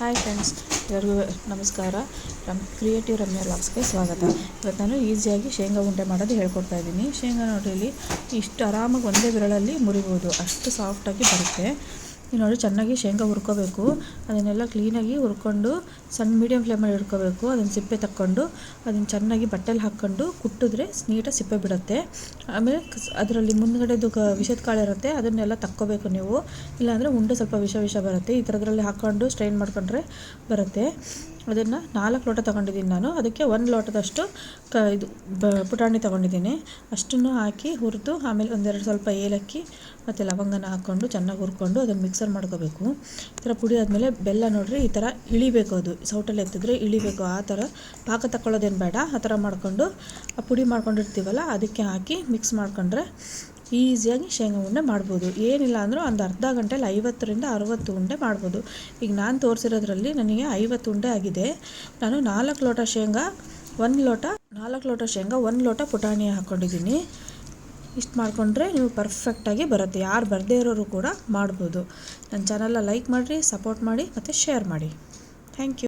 Hi friends ಎಲ್ಲರಿಗೂ ನಮಸ್ಕಾರ. Rum creative ರಮ್ಯ ಲಾಗ್ಸ್ಗೆ ಸ್ವಾಗತ. ಇವತ್ತು ನಾನು ಈಸಿಯಾಗಿ ಶೇಂಗಾ ಉಂಡೆ ಮಾಡೋದು ಹೇಳ್ಕೊಡ್ತಾ ಇದ್ದೀನಿ. ಶೇಂಗಾ ನೋಡಿ ಇಲ್ಲಿ ಇಷ್ಟು ಆರಾಮಾಗಿ ಒಂದೇ ಬೆರಳಲ್ಲಿ ಮುರಿಬೋದು. ಅಷ್ಟು ಸಾಫ್ಟಾಗಿ ಬರುತ್ತೆ. ನೀವು ನೋಡಿ ಚೆನ್ನಾಗಿ ಶೇಂಗಾ ಹುರ್ಕೋಬೇಕು. ಅದನ್ನೆಲ್ಲ ಕ್ಲೀನಾಗಿ ಹುರ್ಕೊಂಡು ಸಣ್ಣ ಮೀಡಿಯಮ್ ಫ್ಲೇಮಲ್ಲಿ ಹುರ್ಕೋಬೇಕು ಅದನ್ನು ಸಿಪ್ಪೆ ತಕ್ಕೊಂಡು ಅದನ್ನು ಚೆನ್ನಾಗಿ ಬಟ್ಟೆಲಿ ಹಾಕ್ಕೊಂಡು ಕುಟ್ಟಿದ್ರೆ ನೀಟಾಗಿ ಸಿಪ್ಪೆ ಬಿಡುತ್ತೆ. ಆಮೇಲೆ ಅದರಲ್ಲಿ ಮುಂದ್ಗಡೆದು ವಿಷದ ಕಾಳು ಇರುತ್ತೆ, ಅದನ್ನೆಲ್ಲ ತಕ್ಕೋಬೇಕು ನೀವು. ಇಲ್ಲಾಂದರೆ ಉಂಡೆ ಸ್ವಲ್ಪ ವಿಷ ವಿಷ ಬರುತ್ತೆ. ಈ ಥರದ್ರಲ್ಲಿ ಹಾಕ್ಕೊಂಡು ಸ್ಟ್ರೈನ್ ಮಾಡ್ಕೊಂಡ್ರೆ ಬರುತ್ತೆ. ಅದನ್ನು ನಾಲ್ಕು ಲೋಟ ತಗೊಂಡಿದ್ದೀನಿ ನಾನು. ಅದಕ್ಕೆ ಒಂದು ಲೋಟದಷ್ಟು ಕ ಇದು ಬ ಪುಟಾಣಿ ತೊಗೊಂಡಿದ್ದೀನಿ. ಅಷ್ಟನ್ನು ಹಾಕಿ ಹುರಿದು ಆಮೇಲೆ ಒಂದೆರಡು ಸ್ವಲ್ಪ ಏಲಕ್ಕಿ ಮತ್ತು ಲವಂಗನ ಹಾಕ್ಕೊಂಡು ಚೆನ್ನಾಗಿ ಹುರ್ಕೊಂಡು ಅದನ್ನು ಮಿಕ್ಸರ್ ಮಾಡ್ಕೋಬೇಕು. ಈ ಥರ ಪುಡಿ ಆದಮೇಲೆ ಬೆಲ್ಲ ನೋಡಿರಿ, ಈ ಥರ ಇಳಿಬೇಕು ಅದು. ಸೌಟಲ್ಲಿ ಎತ್ತಿದ್ರೆ ಇಳಿಬೇಕು. ಆ ಥರ ಪಾಕ ತಗೊಳ್ಳೋದೇನು ಬೇಡ. ಆ ಥರ ಮಾಡಿಕೊಂಡು, ಆ ಪುಡಿ ಮಾಡ್ಕೊಂಡಿರ್ತೀವಲ್ಲ, ಅದಕ್ಕೆ ಹಾಕಿ ಮಿಕ್ಸ್ ಮಾಡ್ಕೊಂಡ್ರೆ ಈಸಿಯಾಗಿ ಶೇಂಗಾ ಉಂಡೆ ಮಾಡ್ಬೋದು. ಏನಿಲ್ಲ ಅಂದರೂ ಒಂದು ಅರ್ಧ ಗಂಟೆಲಿ ಐವತ್ತರಿಂದ ಅರುವತ್ತು ಉಂಡೆ ಮಾಡ್ಬೋದು. ಈಗ ನಾನು ತೋರಿಸಿರೋದ್ರಲ್ಲಿ ನನಗೆ ಐವತ್ತು ಉಂಡೆ ಆಗಿದೆ. ನಾನು ನಾಲ್ಕು ಲೋಟ ಶೇಂಗಾ, ಒಂದು ಲೋಟ, ನಾಲ್ಕು ಲೋಟ ಶೇಂಗಾ, ಒಂದು ಲೋಟ ಪುಟಾಣಿ ಹಾಕ್ಕೊಂಡಿದ್ದೀನಿ ಇಷ್ಟು ಮಾಡಿಕೊಂಡ್ರೆ ನೀವು ಪರ್ಫೆಕ್ಟಾಗಿ ಬರುತ್ತೆ. ಯಾರು ಬರದೇ ಇರೋರು ಕೂಡ ಮಾಡ್ಬೋದು. ನನ್ನ ಚಾನಲ್ನ ಲೈಕ್ ಮಾಡಿರಿ ಸಪೋರ್ಟ್ ಮಾಡಿ ಮತ್ತು ಶೇರ್ ಮಾಡಿ. Thank you